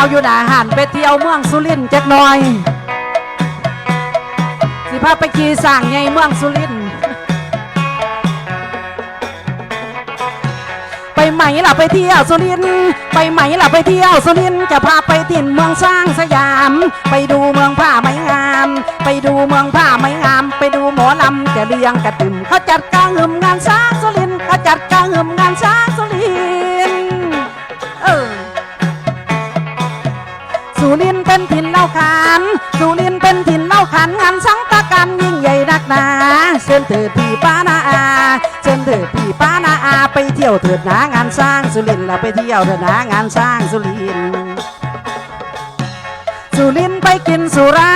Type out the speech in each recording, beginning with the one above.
าวอยู่หนาหันไปเที่ยวเมืองสุรินทร์จักหน่อย สิพาไปขี่สร้างใหญ่เมืองสุรินทร์ไปไหมล่ะไปเที่ยวสุรินทร์ไปไหมล่ะไปเที่ยวสุรินทร์จะพาไปถิ่นเมืองสร้างสยาม ไปดูเมืองผ้าไหมงาม ไปดูเมืองผ้าไหมงาม ไปดูหมอลำจะเลียงกระตึมเขาจัดกลางหึมงานสร้างสุรินทร์เขาจัดกลางหึมงานสร้างสุริน รินเป็นถิ่นเล่าขานสุรินเป็นถิ่นเล่าขานงานสังตะการยิ่งใหญ่นักหนาเชิญเถิดพี่ป้านาอาเชิญเถิดพี่ป้านาอาไปเที่ยวเถิดนางานสร้างสุรินเราไปเที่ยวเถิดนางานสร้างสุรินสุรินไปกินสุรา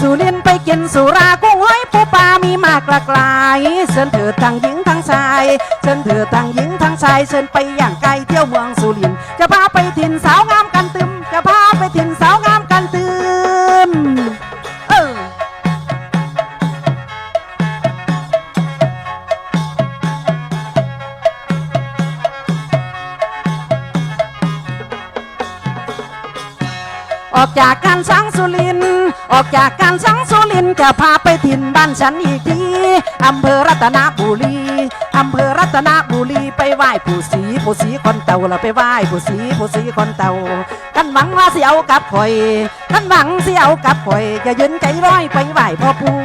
สุรินไปกินสุรากุ้งหอยปูปลามีมากหลากหลายเชิญเถิดทั้งหญิงทั้งชายเชิญเถิดทั้งหญิงทั้งชายเชิญไปอย่างไกลเที่ยวเมืองสุรินจะพาไปถิ่นสาวง ออกจากการสังสุริน ออกจากการสังสุรินจะพาไปถิ่นบ้านฉันอีกทีอำเภอรัตนบุรีอำเภอรัตนบุรีไปไหว้ปู่ศรีปู่ศรีคนเต่าเราไปไหว้ปู่ศรีปู่ศรีคนเต่ากันหวังว่าเสิเอากับข่อยกันหวังเสิเอากับข่อยอย่ายืนใจร้อยไปไหว้พ่อปู่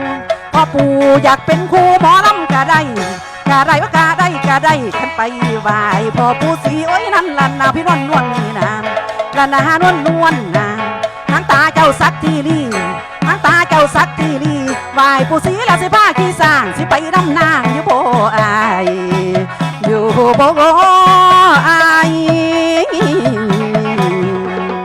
พ่อปู่อยากเป็นครูหมอลำก็ได้ก็ได้ว่ากาได้ก็ได้ขันไปไหว้พ่อปู่ศรีโอ้ยนั่นล่ะนาพี่นวลนวลนี่นะละนานวลนวลนะ หางตาเจ้าสักทีลีหางตาเจ้าสักทีนี่ไหวายผู้สีละสิผ้าขี้สร้างสิไปน้ำนางอยู่โบอายอยู่โบ